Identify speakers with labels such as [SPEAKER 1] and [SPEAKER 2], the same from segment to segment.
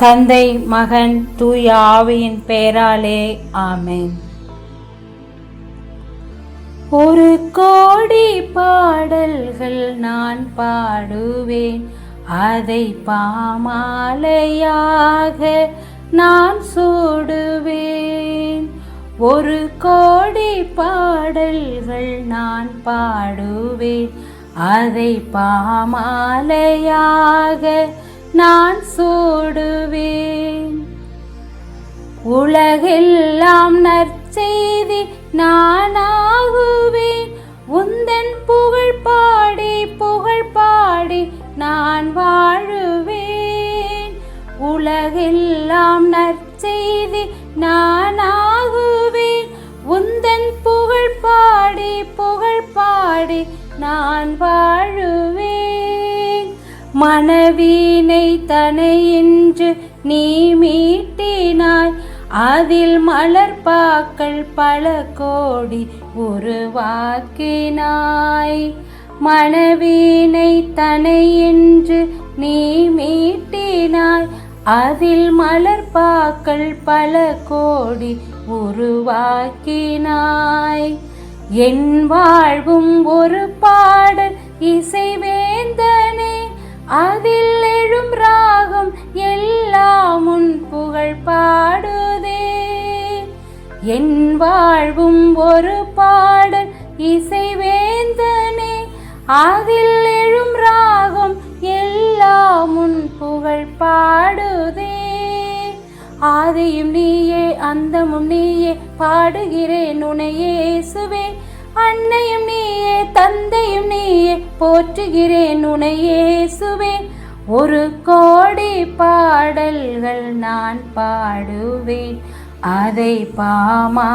[SPEAKER 1] தந்தை மகன் தூய ஆவியின் பெயராலே ஆமேன். ஒரு கோடி பாடல்கள் நான் பாடுவேன். அதை பாமாலையாக நான் சூடுவேன். ஒரு கோடி பாடல்கள் நான் பாடுவேன். அதை பாமாலையாக நான் சூடுவேன். உலகெல்லாம் நற்செய்தி நானாகுவேன் உந்தன் புகழ் பாடி புகழ் பாடி நான் வாழுவேன். உலகெல்லாம் நற்செய்தி நானாகுவேன் உந்தன் புகழ் பாடி புகழ் பாடி நான் வாழுவேன். மனவீனை தனையின்று நீ மீட்டினாய். அதில் மலர்பாக்கள் பல கோடி உருவாக்கினாய் மனவீனை தனையின்று நீ மீட்டினாய். அதில் மலர்பாக்கள் பல கோடி உருவாக்கினாய் என் வாழ்வும் ஒரு பாடல் இசைவேந்தனே அதில் எழும் ராகம் எல்லாம் உன் புகழ் பாடுதே. ஆதியும் நீயே அந்தமும் நீயே பாடுகிறேன் உனையே இயேசுவே. அன்னையும் நீயே தந்தையும் நீயே போற்றுகிறேன் உனையே ஒரு கோடி பாடல்கள் நான் பாடுவேன். அதை பாமாலையாக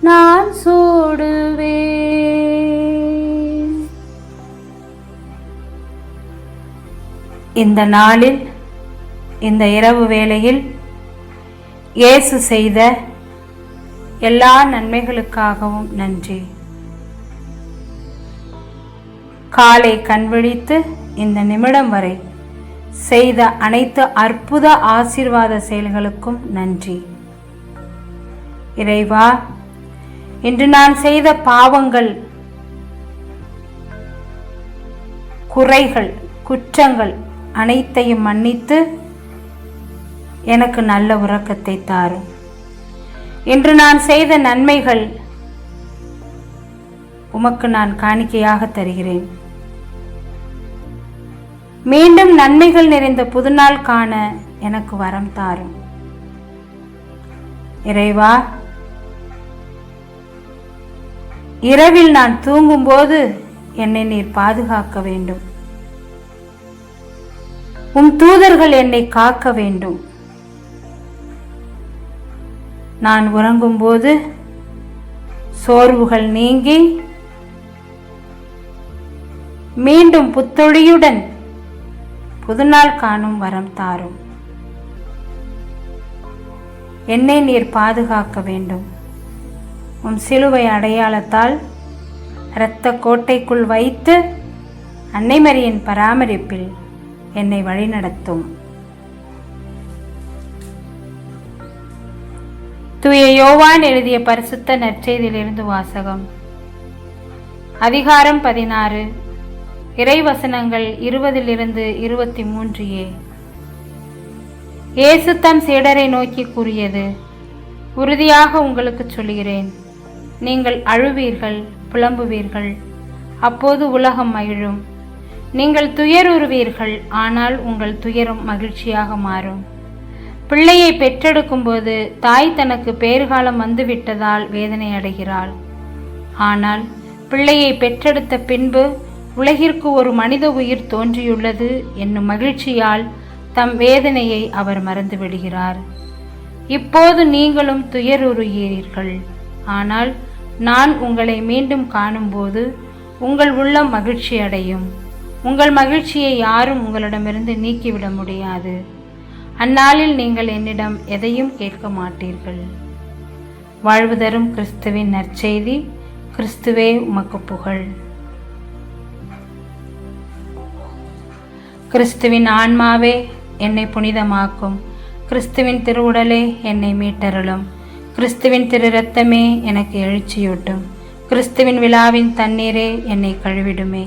[SPEAKER 1] நான் சூடுவேன். இந்த நாளில் இந்த இரவு வேளையில் இயேசு செய்த எல்லா நன்மைகளுக்காகவும் நன்றி. காலை கண்விழித்து இந்த நிமிடம் வரை செய்த அனைத்து அற்புத ஆசீர்வாத செயல்களுக்கும் நன்றி. இறைவா இன்று நான் செய்த பாவங்கள் குறைகள் குற்றங்கள் அனைத்தையும் மன்னித்து எனக்கு நல்ல உறக்கத்தை தாரும். இன்று நான் செய்த நன்மைகள் உமக்கு நான் காணிக்கையாக தருகிறேன். மீண்டும் நன்மைகள் நிறைந்த புதுநாள் காண எனக்கு வரம் தாரும். இறைவா இரவில் நான் தூங்கும்போது என்னை நீர் பாதுகாக்க வேண்டும். உம் தூதர்கள் என்னை காக்க வேண்டும். நான் உறங்கும்போது சோர்வுகள் நீங்கி மீண்டும் புத்தொழியுடன் புதுநாள் காணும் வரம் தாரும். என்னை நீர் பாதுகாக்க வேண்டும். உம் சிலுவை அடையாளத்தால் இரத்த கோட்டைக்குள் வைத்து அன்னைமரியின் பராமரிப்பில் என்னை வழிநடத்தும். தூய யோவான் எழுதிய பரிசுத்த நற்செய்தியிலிருந்து வாசகம். அதிகாரம் பதினாறு. இறைவசனங்கள் இருபதிலிருந்து இருபத்தி மூன்று ஏ இயேசு தம் சீடரை நோக்கி கூறியது உறுதியாக உங்களுக்கு சொல்கிறேன் நீங்கள் அழுவீர்கள் புலம்புவீர்கள் அப்போது உலகம் மகிழும். நீங்கள் துயருறுவீர்கள் ஆனால் உங்கள் துயரம் மகிழ்ச்சியாக மாறும். பிள்ளையை பெற்றெடுக்கும்போது தாய் தனக்கு பேறுகாலம் வந்துவிட்டதால் வேதனை அடைகிறாள். ஆனால் பிள்ளையை பெற்றெடுத்த பின்பு உலகிற்கு ஒரு மனித உயிர் தோன்றியுள்ளது என்னும் மகிழ்ச்சியால் தம் வேதனையை அவர் மறந்து விடுகிறார். இப்போது நீங்களும் துயருறுகிறீர்கள். ஆனால் நான் உங்களை மீண்டும் காணும்போது உங்கள் உள்ளம் மகிழ்ச்சி அடையும் உங்கள் மகிழ்ச்சியை யாரும் உங்களிடமிருந்து நீக்கிவிட முடியாது. அந்நாளில் நீங்கள் என்னிடம் எதையும் கேட்க மாட்டீர்கள். வாழ்வு தரும் கிறிஸ்துவின் நற்செய்தி கிறிஸ்துவே உமக்கு புகழ். கிறிஸ்துவின் ஆன்மாவே என்னை புனிதமாக்கும். கிறிஸ்துவின் திருவுடலே என்னை மீட்டருளும். கிறிஸ்துவின் திரு ரத்தமே எனக்கு எழுச்சியூட்டும். கிறிஸ்துவின் விழாவின் தண்ணீரே என்னை கழுவிடுமே.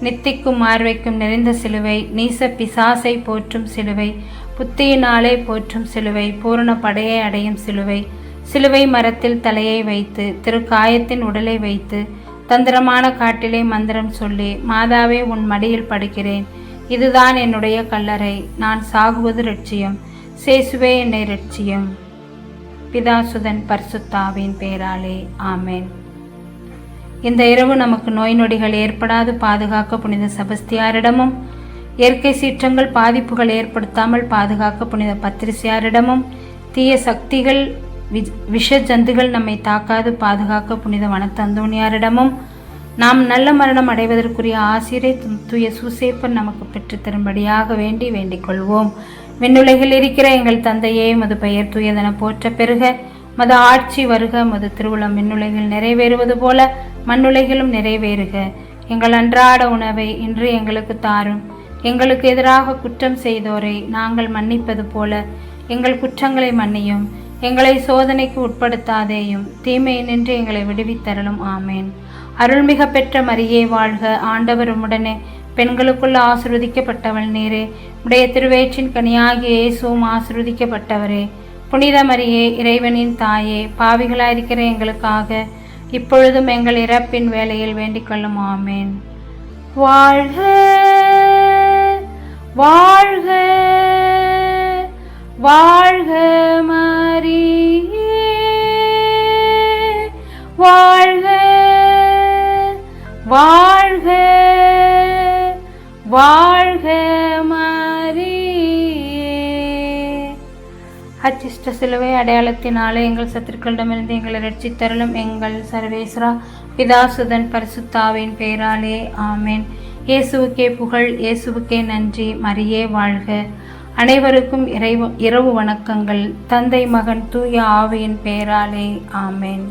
[SPEAKER 1] நித்திக்கும் மார்வைக்கும் நிறைந்த சிலுவை நீச பிசாசை போற்றும் சிலுவை புத்தியினாலே போற்றும் சிலுவை பூரண படையை அடையும் சிலுவை. சிலுவை மரத்தில் தலையை வைத்து திருக்காயத்தின் உடலை வைத்து தந்திரமான காட்டிலே மந்திரம் சொல்லி மாதாவே உன் மடியில் படுக்கிறேன். இதுதான் என்னுடைய கல்லறை. நான் சாகுவது லட்சியம் சேசுவே என்னை லட்சியம் பிதாசுதன் பர்சுத்தாவின் பேராலே. ஆமேன். இந்த இரவு நமக்கு நோய் நொடிகள் ஏற்படாது பாதுகாக்க புனித செபஸ்தியாரிடமும் இயற்கை சீற்றங்கள் பாதிப்புகள் ஏற்படுத்தாமல் பாதுகாக்க புனித பத்திரிசியாரிடமும் தீய சக்திகள் விஷ ஜந்துகள் நம்மை தாக்காது பாதுகாக்க புனித வனத்தந்தோணியாரிடமும் நாம் நல்ல மரணம் அடைவதற்குரிய ஆசிரியரை தூய சூசேப்பர் நமக்கு பெற்று தரும்படியாக வேண்டி வேண்டிக் கொள்வோம். விண்ணுலகில் இருக்கிற எங்கள் தந்தையே மது பெயர் தூயதென போற்ற பெருக மது ஆட்சி வருக மது திருவுளம் மின்னுலகில் நிறைவேறுவது போல மண்ணுலகிலும் நிறைவேறுக. எங்கள் அன்றாட உணவை இன்று எங்களுக்கு தாரும். எங்களுக்கு எதிராக குற்றம் செய்தோரை நாங்கள் மன்னிப்பது போல எங்கள் குற்றங்களை மன்னியும். எங்களை சோதனைக்கு உட்படுத்தாதேயும் தீமையை நின்று எங்களை விடுவித்தரலும் ஆமேன். அருள்மிக பெற்ற மரியே வாழ்க. ஆண்டவர் உடனே பெண்களுக்குள் ஆசிர்வதிக்கப்பட்டவள் நீரே. உடைய திருவேற்றின் கனியாகிய இயேசுவும் ஆசிர்வதிக்கப்பட்டவரே. புனித மரியே இறைவனின் தாயே பாவிகளாயிருக்கிற எங்களுக்காக இப்பொழுதும் எங்கள் இறப்பின் வேலையில் வேண்டிக் கொள்ளும். ஆமேன். வாழ்க வாழ்க வாழ்க மரியே வாழ்க வாழ்க வாழ்க அச்சிஷ்ட சிலுவை அடையாளத்தினாலே எங்கள் சத்துருக்களிடமிருந்து எங்களை ரட்சித்தருளும் எங்கள் சர்வேஸ்வரா பிதாசுதன் பரிசுத்தாவின் பெயராலே. ஆமேன். இயேசுவுக்கே புகழ் இயேசுவுக்கே நன்றி. மரியே வாழ்க. அனைவருக்கும் இறைவு இரவு வணக்கங்கள். தந்தை மகன் தூய ஆவியின் பெயராலே. ஆமேன்.